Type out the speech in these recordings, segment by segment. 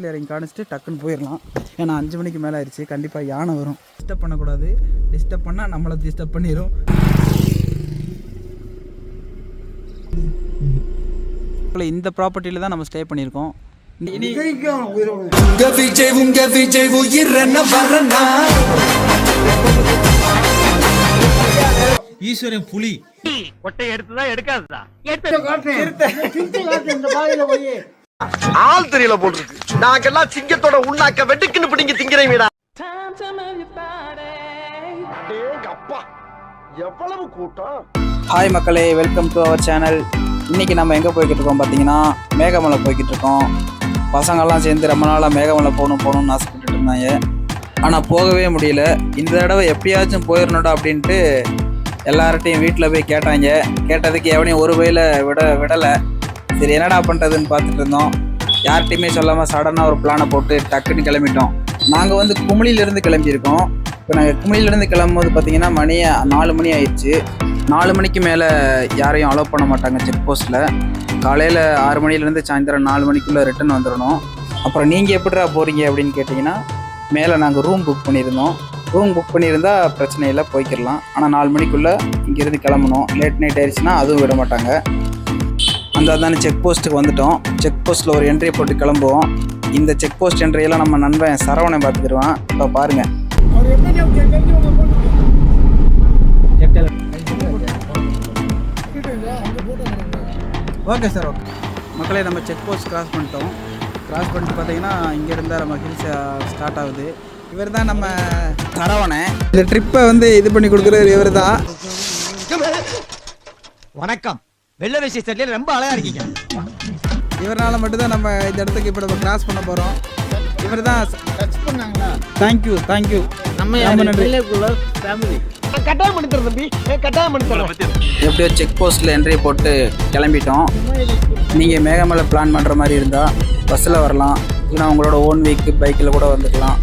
கீழே இறங்கி காணிச்சிட்டு டக்குன்னு போயிடலாம் ஏன்னா அஞ்சு மணிக்கு மேலே ஆயிடுச்சு. கண்டிப்பாக யானை வரும். டிஸ்டர்ப் பண்ணக்கூடாது. டிஸ்டர்ப் பண்ணால் நம்மளை டிஸ்டர்ப் பண்ணிடும் இந்த ப்ராப்பர்ட்டியில் தான் நம்ம ஸ்டே பண்ணியிருக்கோம் இனி உங்க விஜய் உங்க விஜய் உயிரன வரனா? ஈஸ்வரன் புலி. ஆள் தெரியல போட்டுருக்கு. நாங்கெல்லாம் சிங்கத்தோட உண்ணாக்க வெட்டுக்குன்னு பிடிங்க திங்கிறீங்கடா அப்பா எவ்வளவு கூட்டம்? ஹாய் மக்களே வெல்கம் டு அவர் சேனல் இன்றைக்கி நம்ம எங்கே போய்கிட்டு இருக்கோம் பார்த்தீங்கன்னா மேகமலை போய்கிட்டு இருக்கோம். பசங்கள்லாம் சேர்ந்து ரொம்ப நாளாக மேகமலை போகணும் போகணும்னு ஆசைப்பட்டுட்டு இருந்தாங்க. ஆனால் போகவே முடியல. இந்த தடவை எப்படியாச்சும் போயிடணும்டா அப்படின்ட்டு எல்லார்ட்டையும் வீட்டில் போய் கேட்டாங்க. கேட்டதுக்கு எவனையும் ஒரு வயல விட விடலை. சரி என்னடா பண்ணுறதுன்னு பார்த்துட்டு இருந்தோம். யார்கிட்டையுமே சொல்லாமல் சடனாக ஒரு பிளானை போட்டு டக்குன்னு கிளம்பிட்டோம். நாங்கள் வந்து குமிழிலேருந்து கிளம்பியிருக்கோம். இப்போ நாங்கள் குமிழிலேருந்து கிளம்பும்போது பார்த்தீங்கன்னா மணி நாலு மணி ஆயிடுச்சு. நாலு மணிக்கு மேலே யாரையும் அலோவ் பண்ண மாட்டாங்க செக் போஸ்ட்டில் காலையில் ஆறு மணிலேருந்து சாயந்தரம் நாலு மணிக்குள்ளே ரிட்டன் வந்துடணும். அப்புறம் நீங்கள் எப்படிடா போகிறீங்க அப்படின்னு கேட்டிங்கன்னா மேலே நாங்கள் ரூம் புக் பண்ணியிருந்தோம். ரூம் புக் பண்ணியிருந்தா பிரச்சனை இல்லை போய்க்கிடலாம். ஆனால் நாலு மணிக்குள்ளே இங்கேருந்து கிளம்பணும். லேட் நைட் ஆயிடுச்சுன்னா அதுவும் விட மாட்டாங்க. அந்த தானே செக் போஸ்ட்டுக்கு வந்துட்டோம். செக் போஸ்ட்டில் ஒரு என்ட்ரி போட்டு கிளம்புவோம். இந்த செக் போஸ்ட் என்ட்ரியெல்லாம் நம்ம நண்பன் சரவணன் பார்த்துக்கிடுவான் இப்போ பாருங்கள் ஓகே சார் ஓகே. மக்களே நம்ம செக் போஸ்ட் கிராஸ் பண்ணிட்டோம். கிராஸ் பண்ணிட்டு பார்த்தீங்கன்னா இங்கே இருந்தால் நம்ம ஹில்ஸ் ஸ்டார்ட் ஆகுது. இவர் தான் நம்ம சரவணன். இந்த ட்ரிப்பை வந்து இது பண்ணி கொடுக்குறது இவர் தான் வணக்கம். வெள்ள வேஷ்டி சட்டையில ரொம்ப அழகா இருக்கீங்க. இவரால மட்டும்தான் நம்ம இந்த இடத்துக்கு இப்போ நம்ம கிராஸ் பண்ண போகிறோம் இவர் தான் டச் பண்ணாங்களா? தேங்க்யூ தேங்க்யூ நம்ம நன்றி. கட்டாயம் பண்ணி தரேன் தம்பி கட்டாயம் பண்ணி தரேன் எப்படியோ செக் போஸ்ட்டில் என்ட்ரி போட்டு கிளம்பிட்டோம். நீங்கள் மேகமலை பிளான் பண்ணுற மாதிரி இருந்தால் பஸ்ஸில் வரலாம். இல்லைனா உங்களோட ஓன் வீக்கு பைக்கில் கூட வந்துக்கலாம்.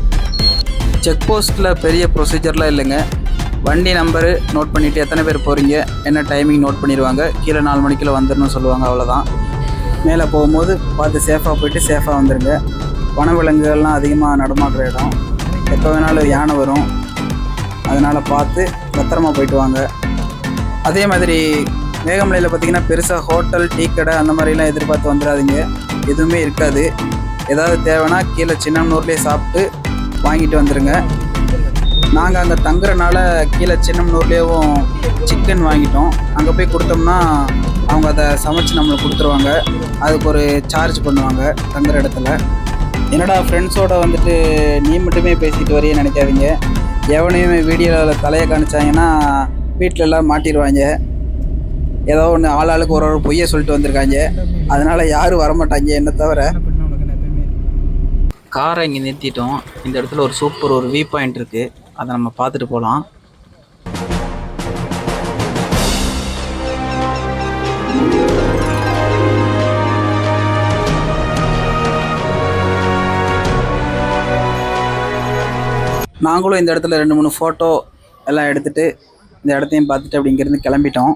செக் போஸ்ட்டில் பெரிய ப்ரொசீஜர்லாம் இல்லைங்க. வண்டி நம்பரு நோட் பண்ணிவிட்டு எத்தனை பேர் போகிறீங்க என்ன டைமிங் நோட் பண்ணிடுவாங்க கீழே நாலு மணிக்குள்ள வந்துடணும்னு சொல்லுவாங்க அவ்வளோதான் மேலே போகும்போது பார்த்து சேஃபாக போயிட்டு சேஃபாக வந்துடுங்க வனவிலங்குகள்லாம் அதிகமாக நடமாடுற இடம். எப்போ வேணாலும் யானை வரும். அதனால் பார்த்து பத்திரமா போயிட்டு வாங்க. அதே மாதிரி மேகமலையில் பார்த்தீங்கன்னா பெருசாக ஹோட்டல் டீ கடை அந்த மாதிரிலாம் எதிர்பார்த்து வந்துடாதீங்க. எதுவுமே இருக்காது. ஏதாவது தேவைன்னா கீழே சின்னம்னூர்லேயே சாப்பிட்டு வாங்கிட்டு வந்துடுங்க நாங்கள் அங்கே தங்குறனால கீழே சின்னம்னூர்லேயும் சிக்கன் வாங்கிட்டோம். அங்கே போய் கொடுத்தோம்னா அவங்க அதை சமைச்சு நம்மளுக்கு கொடுத்துருவாங்க. அதுக்கு ஒரு சார்ஜ் பண்ணுவாங்க தங்குற இடத்துல. என்னடா ஃப்ரெண்ட்ஸோட வந்துட்டு நீ மட்டுமே பேசிட்டு வரையே நினைக்காதீங்க. எவனையுமே வீடியோவில் தலையை காணிச்சாங்கன்னா வீட்டில எல்லாம் மாட்டிடுவாங்க ஏதோ ஒன்று ஆள் ஆளுக்கு ஒரு ஒரு பொய்யை சொல்லிட்டு வந்திருக்காங்க. அதனால யாரும் வரமாட்டாங்க என்ன தவிர. காரை இங்கே நிறுத்திட்டோம். இந்த இடத்துல ஒரு சூப்பர் ஒரு வியூ பாயிண்ட் இருக்குது அதை நம்ம பார்த்துட்டு போகலாம் நாங்களும் இந்த இடத்துல ரெண்டு மூணு ஃபோட்டோ எல்லாம் எடுத்துகிட்டு இந்த இடத்தையும் பார்த்துட்டு அப்படி இங்கேருந்து கிளம்பிட்டோம்.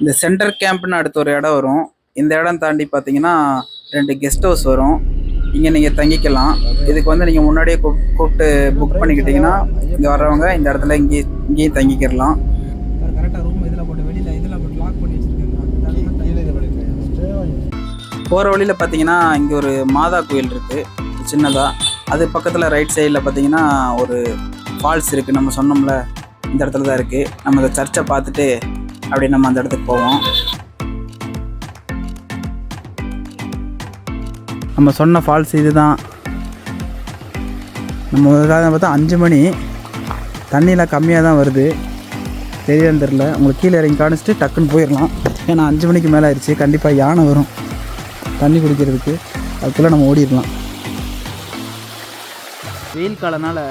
இந்த சென்டர் கேம்ப்னு அடுத்த ஒரு இடம் வரும். இந்த இடம் தாண்டி பார்த்தீங்கன்னா ரெண்டு கெஸ்ட் ஹவுஸ் வரும். இங்கே நீங்கள் தங்கிக்கலாம். இதுக்கு வந்து நீங்கள் முன்னாடியே கூப்பிட்டு புக் பண்ணிக்கிட்டீங்கன்னா இங்கே வர்றவங்க இந்த இடத்துல இங்கே இங்கேயும் தங்கிக்கிடலாம் கரெக்டாக ரூம் இதில் போகிற வழியில் பார்த்தீங்கன்னா இங்கே ஒரு மாதா கோயில் இருக்குது சின்னதாக அது பக்கத்தில் ரைட் சைடில் பார்த்தீங்கன்னா ஒரு ஃபால்ஸ் இருக்குது நம்ம சொன்னோம்ல இந்த இடத்துல தான் இருக்குது நம்ம அந்த சர்ச்சை பார்த்துட்டு அப்படியே நம்ம அந்த இடத்துக்கு போவோம். நம்ம சொன்ன ஃபால்ஸ் இதுதான். நம்ம பார்த்தா அஞ்சு மணி தண்ணியெலாம் கம்மியாக தான் வருது. தெரியாதுன்னு தெரில உங்களுக்கு கீழே இறங்கி காணிச்சிட்டு டக்குன்னு போயிடலாம். ஏன்னா அஞ்சு மணிக்கு மேலே ஆயிடுச்சு. கண்டிப்பாக யானை வரும். தண்ணி குடிக்கிறதுக்கு. அதுக்குள்ளே நம்ம ஓடிடலாம். வெயில் காலனால்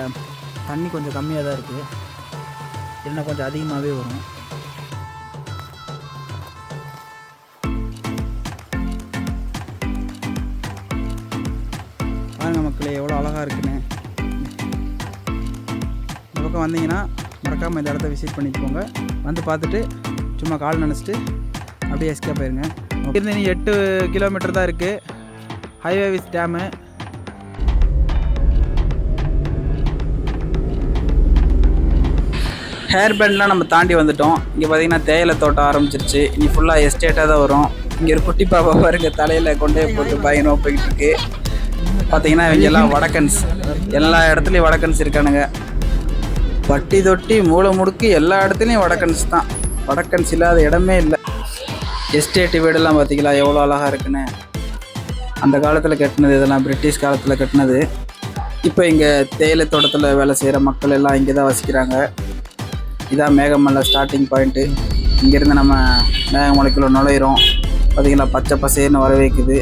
தண்ணி கொஞ்சம் கம்மியாக தான் இருக்குது இல்லைன்னா கொஞ்சம் அதிகமாகவே வரும். எவ்வளோ அழகாக இருக்குன்னு. இந்த பக்கம் வந்தீங்கன்னா மறக்காமல் இந்த இடத்த விசிட் பண்ணிட்டு போங்க வந்து பார்த்துட்டு சும்மா கால் நினச்சிட்டு அப்படியே எஸ்கேப் ஆயிருங்க. இருந்து நீ எட்டு கிலோமீட்டர் தான் இருக்குது ஹைவே விஸ் டேமு ஹேர் பேண்ட்லாம் நம்ம தாண்டி வந்துட்டோம். இங்கே பார்த்தீங்கன்னா தேயிலை தோட்டம் ஆரம்பிச்சிருச்சு. இனி ஃபுல்லாக எஸ்டேட்டாக தான் வரும். இங்கே ஒரு குட்டி பாப்பா பாருங்க தலையில் கொண்டே போட்டு பயணம் போய்கிட்டு இருக்கு. பார்த்தீங்கன்னா இவங்க எல்லாம் வடக்கன்ஸ். எல்லா இடத்துலையும் வடக்கன்ஸ் இருக்கானுங்க. பட்டி தொட்டி மூளை முடுக்கு எல்லா இடத்துலையும் வடக்கன்ஸ் தான். வடக்கன்ஸ் இல்லாத இடமே இல்லை. எஸ்டேட் வீடெல்லாம் பார்த்தீங்களா எவ்வளோ அழகாக இருக்குன்னு. அந்த காலத்தில் கட்டினது இதெல்லாம் பிரிட்டிஷ் காலத்தில் கட்டினது. இப்போ இங்கே தேயிலை தோட்டத்தில் வேலை செய்கிற மக்கள் எல்லாம் இங்கே தான் வசிக்கிறாங்க. இதான் மேகமலை ஸ்டார்டிங் பாயிண்ட்டு இங்கேருந்து நம்ம மேகமலைக்குள்ளே நுழையிறோம். பார்த்திங்கன்னா பச்சை பசேர்னு வர வைக்குது.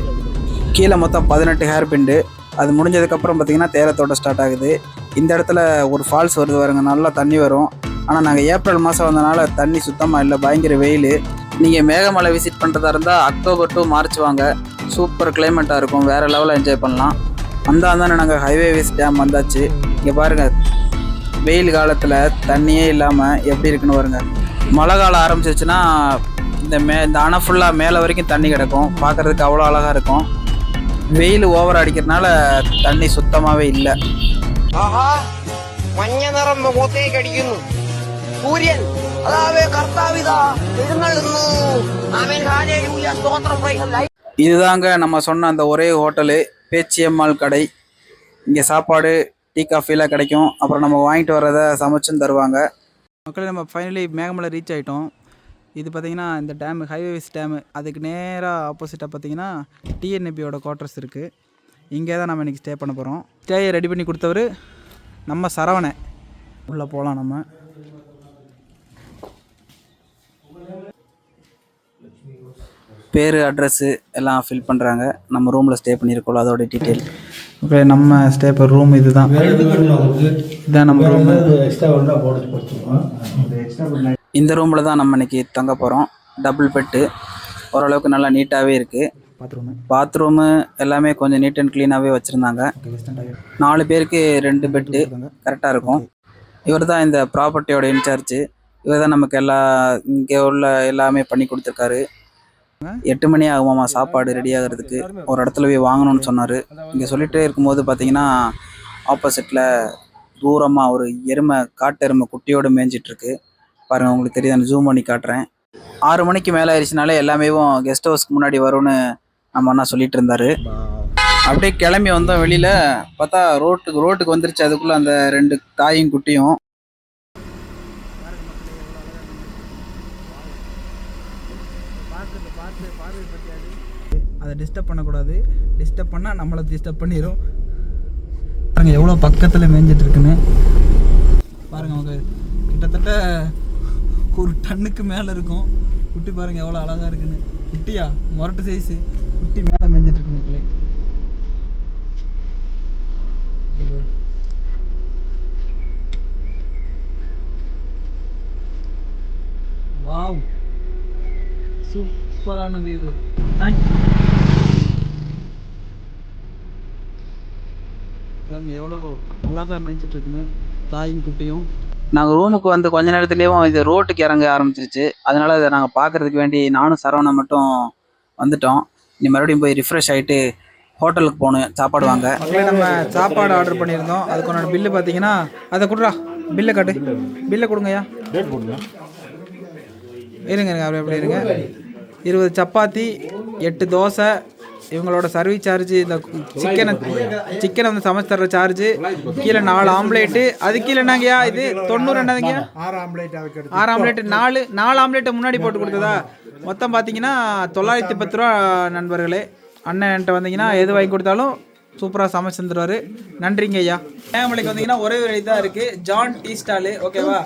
கீழே மொத்தம் பதினெட்டு ஹேர் பிண்டு அது முடிஞ்சதுக்கப்புறம் பார்த்தீங்கன்னா தேயிலை தோட்டம் ஸ்டார்ட் ஆகுது. இந்த இடத்துல ஒரு ஃபால்ஸ் வருது வருங்க நல்லா தண்ணி வரும். ஆனால் நாங்கள் ஏப்ரல் மாதம் வந்தனால தண்ணி சுத்தமாக இல்லை பயங்கர வெயில். நீங்கள் மேகமலை விசிட் பண்ணுறதா இருந்தால் அக்டோபர் டு மார்ச் வாங்க. சூப்பர் கிளைமேட்டாக இருக்கும் வேறு லெவலில் என்ஜாய் பண்ணலாம். வந்தால் நாங்கள் ஹைவேவேஸ் டேம் வந்தாச்சு. இங்கே பாருங்கள் வெயில் காலத்தில் தண்ணியே இல்லாமல் எப்படி இருக்குன்னு வருங்க மழை காலம் ஆரம்பிச்சிச்சுன்னா இந்த மே இந்த அணை ஃபுல்லாக மேலே வரைக்கும் தண்ணி கிடக்கும். பார்க்குறதுக்கு அவ்வளோ அழகாக இருக்கும். வெயில் ஓவர் அடிக்கிறதுனால தண்ணி சுத்தமாகவே இல்லை ആഹാ മഞ്ഞ നിറം മുഖത്തേക്ക് അടിക്കുന്നു സൂര്യൻ അതാവേ കർത്താവിതാ എഴുന്നള്ളുന്നു അവൻ ഹാലേലൂയ സ്തോത്രം praise the Lord. இதுதாங்க நம்ம சொன்ன அந்த ஒரே ஹோட்டலு பேச்சியம்மாள் கடை இங்கே சாப்பாடு டீ காஃபிலாம் கிடைக்கும் அப்புறம் நம்ம வாங்கிட்டு வர்றதை சமைச்சும் தருவாங்க மக்களே நம்ம ஃபைனலி மேகமலை ரீச் ஆகிட்டோம் இது பார்த்தீங்கன்னா இந்த டேமு ஹைவேஸ் டேமு அதுக்கு நேராக ஆப்போசிட்டாக பார்த்தீங்கன்னா டிஎன்எபியோட குவார்ட்டர்ஸ் இருக்குது இங்கே தான் நம்ம இன்றைக்கி ஸ்டே பண்ண போகிறோம் ஸ்டேயை ரெடி பண்ணி கொடுத்தவர் நம்ம சரவணை உள்ளே போகலாம் நம்ம. பேர் அட்ரஸ்ஸு எல்லாம் ஃபில் பண்ணுறாங்க நம்ம ரூமில் ஸ்டே பண்ணியிருக்கோம் அதோட டீட்டெயில் ஓகே நம்ம ஸ்டே பண்ண ரூம் இதுதான். இதுதான் நம்ம ரூமு இந்த ரூமில் தான் நம்ம இன்னைக்கு தங்க போகிறோம் டபுள் பெட்டு ஓரளவுக்கு நல்லா நீட்டாகவே இருக்குது பாத்ரூமு பாத்ரூமு எல்லாமே கொஞ்சம் நீட் அண்ட் க்ளீனாகவே வச்சுருந்தாங்க. நாலு பேருக்கு ரெண்டு பெட்டு கரெக்டாக இருக்கும். இவர் தான் இந்த ப்ராப்பர்ட்டியோட இன்சார்ஜ் இவர் தான் நமக்கு எல்லா இங்கே உள்ள எல்லாமே பண்ணி கொடுத்துருக்காரு. எட்டு மணி ஆகுமாமா சாப்பாடு ரெடி ஆகிறதுக்கு. ஒரு இடத்துல போய் வாங்கணும்னு சொன்னார். இங்கே சொல்லிகிட்டே இருக்கும்போது பார்த்தீங்கன்னா ஆப்போசிட்டில் தூரமாக ஒரு எருமை காட்டு எருமை குட்டியோடு மேய்ஞ்சிட்டு இருக்கு. பாருங்கள் உங்களுக்கு தெரியுது நான் ஜூம் பண்ணி காட்டுறேன். ஆறு மணிக்கு மேலே ஆயிடுச்சுனாலே எல்லாமே கெஸ்ட் ஹவுஸ்க்கு முன்னாடி வரும்னு நம்ம அண்ணா சொல்லிட்டு இருந்தாரு. அப்படியே கிளம்பி வந்தோம் வெளியில். பார்த்தா ரோட்டுக்கு ரோட்டுக்கு வந்துருச்சு. அதுக்குள்ளே அந்த ரெண்டு தாயும் குட்டியும். அதை டிஸ்டர்ப் பண்ணக்கூடாது. டிஸ்டர்ப் பண்ணால் நம்மளை டிஸ்டர்ப் பண்ணிடும் பாருங்கள் எவ்வளோ பக்கத்தில் மேய்ஞ்சிட்டு இருக்குன்னு. பாருங்கள் அவங்க கிட்டத்தட்ட ஒரு டன்னுக்கு மேலே இருக்கும். குட்டி பாருங்க எவ்வளோ அழகாக இருக்குன்னு. குட்டியா? முரட்டு சைஸு குட்டி மேலே மேய்ஞ்சிட்டு இருக்கு மக்களே. வாவ். சூப்பரான வியூ எவ்வளோ அழகாக மேய்ச்சிட்டு இருக்குன்னு. தாயும் குட்டியும். நாங்கள் ரூமுக்கு வந்து கொஞ்ச நேரத்துலேயும் இது ரோட்டுக்கு இறங்க ஆரம்பிச்சிருச்சு. அதனால் அதை நாங்கள் பார்க்கறதுக்கு வேண்டி நானும் சரவணம் மட்டும் வந்துட்டோம். இனி மறுபடியும் போய் ரிஃப்ரெஷ் ஆகிட்டு ஹோட்டலுக்கு போகணும் சாப்பாடு வாங்க. மக்களே நம்ம சாப்பாடு ஆர்டர் பண்ணியிருந்தோம். அதுக்கு பில்லு பார்த்தீங்கன்னா அதை கொடுறா. பில்லை காட்டு. பில்லை கொடுங்கய்யா. இருங்க இருங்க அப்படி அப்படி இருங்க. இருபது சப்பாத்தி எட்டு தோசை இவங்களோட சர்வீஸ் சார்ஜ் இந்த சிக்கனை சிக்கனை வந்து சமைச்சு தர்ற சார்ஜ் கீழே நாலு ஆம்லேட்டு அது கீழே என்னங்கய்யா இது? தொண்ணூறு என்னதுங்கய்யா? ஆறு ஆம்லேட் அதுக்கு ஆறு ஆம்லேட் நாலு நாலு ஆம்லேட்டை முன்னாடி போட்டு கொடுத்ததா? மொத்தம் பார்த்தீங்கன்னா தொள்ளாயிரத்தி பத்து ரூபா நண்பர்களே. அண்ணன்ட்ட வந்தீங்கன்னா எது வாங்கி கொடுத்தாலும் சூப்பராக சமைச்சு தந்துருவாரு. நன்றிங்க ஐயா. ஏமலைக்கு வந்தீங்கன்னா ஒரே ஒரு இதாக இருக்குது ஜான் டீ ஸ்டாலு ஓகேவா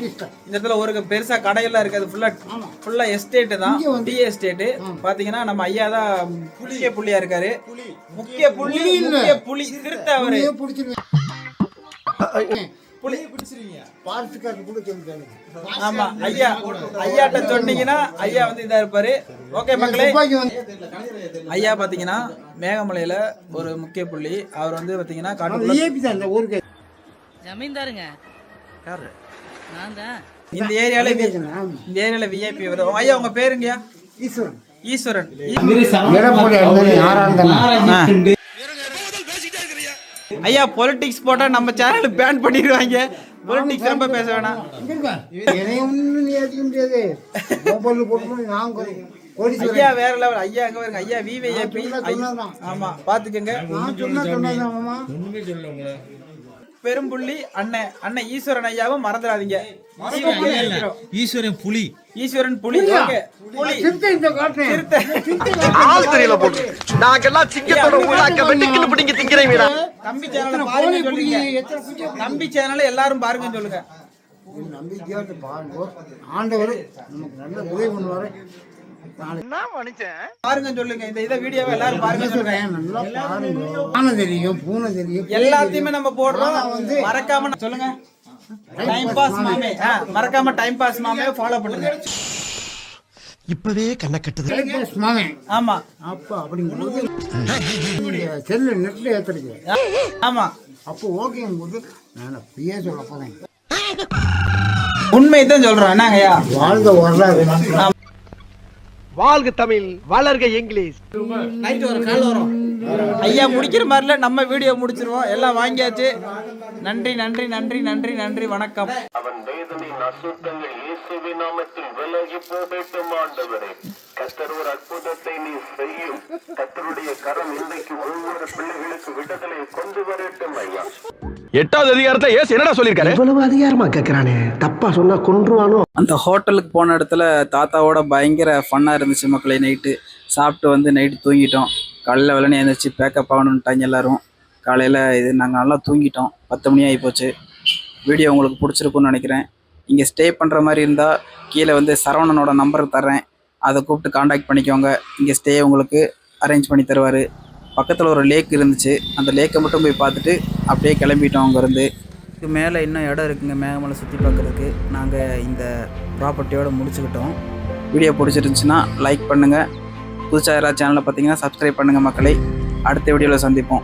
இந்த இடத்துல ஒரு பெருசாக கடையெல்லாம் இருக்குது அது ஃபுல்லாக ஃபுல்லாக எஸ்டேட்டு தான். டீ எஸ்டேட்டு பார்த்தீங்கன்னா நம்ம ஐயா தான் முக்கிய புள்ளியா இருக்காரு. முக்கிய புள்ளி முக்கிய புலி திருத்த அவரு ஆமா ஐயா ஐயாட்ட சொன்னீங்கன்னா ஐயா வந்து இதா இருப்பாரு. ஓகே மக்களே. ஐயா பாத்தீங்கன்னா மேகமலையில ஒரு முக்கிய புள்ளி. அவர் வந்து பாத்தீங்கன்னா ஊருக்கு ஜமீன்தாருங்க நான் தான் இந்த ஏரியால இந்த ஏரியால விஐபி வரும். ஐயா உங்க பேருங்கய்யா? ஈஸ்வரன். ஈஸ்வரன். ஐயா பொலிட்டிக்ஸ் போட்டா நம்ம சேனல் பேன் பண்ணிடுவாங்க. பொலிட்டிக்ஸ் ரொம்ப பேச வேணாம். ஐயா வேற லெவல் ஐயா அங்க பாருங்க. ஐயா விவிஐபி. ஆமா பாத்துக்கங்க நான் சொன்னா சொன்னதான் மாமா பெரும்புள்ளி அண்ணன் அண்ணன் ஈஸ்வரன் ஐயாவும் மறந்துடாதீங்க. ஈஸ்வரன் புலி. ஈஸ்வரன் புலி ஓகே. புலி. ஆள் தெரியல போட்டு. நாங்கெல்லாம் சிங்கத்தோட உள்ளாக்க வெட்டுக்குன்னு பிடிங்க திங்கிறீங்கடா தம்பி சேனலை பாருங்க சொல்லுங்க. எத்தனை குஞ்சு தம்பி சேனலை எல்லாரும் பாருங்க சொல்லுங்க. நம்பிக்கையோடு பாருங்க. ஆண்டவர் நமக்கு நல்ல உதவி பண்ணுவாரு. பாருங்க சொல்லுங்க. இந்த இதை வீடியோவை எல்லாரும் பாருங்க சொல்லுங்க. நல்லா பாருங்க. ஆனை தெரியும் பூனை தெரியும் எல்லாத்தையுமே நம்ம போடுறோம். வந்து மறக்காம சொல்லுங்க. டைம் பாஸ் மாமே. மறக்காம டைம் பாஸ் மாமே. ஃபாலோ பண்ணுங்க. இப்பவே கண்ணை கட்டுது. ஆமா. அப்போ செல்லு ஏற்றுறீங்க ஆமா. அப்போ ஓகேங்கும் போது நான் அப்படியே சொல்ல போறேன். உண்மை தான் சொல்றோம் என்னங்கய்யா வாழ்ந்த வரலாறு. வாழ்க தமிழ் வளர்க இங்கிலீஷ். நைட்டு ஒரு கால் வரும். ஐயா முடிக்கிற மாதிரில நம்ம வீடியோ முடிச்சிருவோம். எல்லாம் வாங்கியாச்சு. நன்றி நன்றி நன்றி நன்றி நன்றி வணக்கம். அவன் வேதனையின் அசுத்தங்கள் இயேசுவின் நாமத்தில் விலகி போகட்டும் ஆண்டவரே. கத்தர் ஒரு அற்புதத்தை நீ செய்யும். கத்தருடைய கரம் இன்றைக்கு ஒவ்வொரு பிள்ளைகளுக்கு விடுதலை கொண்டு வரட்டும் ஐயா. எட்டாவது அதிகாரத்துல ஏசு என்னடா சொல்லிருக்காரு இவ்வளவு அதிகாரமா கேக்குறானே. தப்பா சொன்னா கொன்றுவானோ? அந்த ஹோட்டலுக்கு போன இடத்துல தாத்தாவோட பயங்கர ஃபன்னாக இருந்துச்சு மக்களே நைட்டு சாப்பிட்டு வந்து நைட்டு தூங்கிட்டோம். காலையில் வெள்ளனே எழுந்திரிச்சு பேக்கப் ஆகணுன்ட்டாங்க எல்லாரும். காலையில் இது நாங்கள் நல்லா தூங்கிட்டோம். பத்து மணி ஆகி போச்சு. வீடியோ உங்களுக்கு பிடிச்சிருக்குன்னு நினைக்கிறேன். இங்கே ஸ்டே பண்ணுற மாதிரி இருந்தால் கீழே வந்து சரவணனோட நம்பர் தர்றேன். அதை கூப்பிட்டு காண்டாக்ட் பண்ணிக்கோங்க. இங்கே ஸ்டே உங்களுக்கு அரேஞ்ச் பண்ணி தருவார். பக்கத்தில் ஒரு லேக் இருந்துச்சு. அந்த லேக்கை மட்டும் போய் பார்த்துட்டு அப்படியே கிளம்பிட்டோம் அங்கேருந்து. இதுக்கு மேலே இன்னும் இடம் இருக்குங்க மேகமலை சுற்றி பார்க்குறதுக்கு. நாங்கள் இந்த ப்ராப்பர்ட்டியோட முடிச்சுக்கிட்டோம். வீடியோ பிடிச்சிருந்துச்சுன்னா லைக் பண்ணுங்கள் புதுசாக யாராவது சேனலை பார்த்தீங்கன்னா சப்ஸ்கிரைப் பண்ணுங்கள் மக்களை. அடுத்த வீடியோவில் சந்திப்போம்.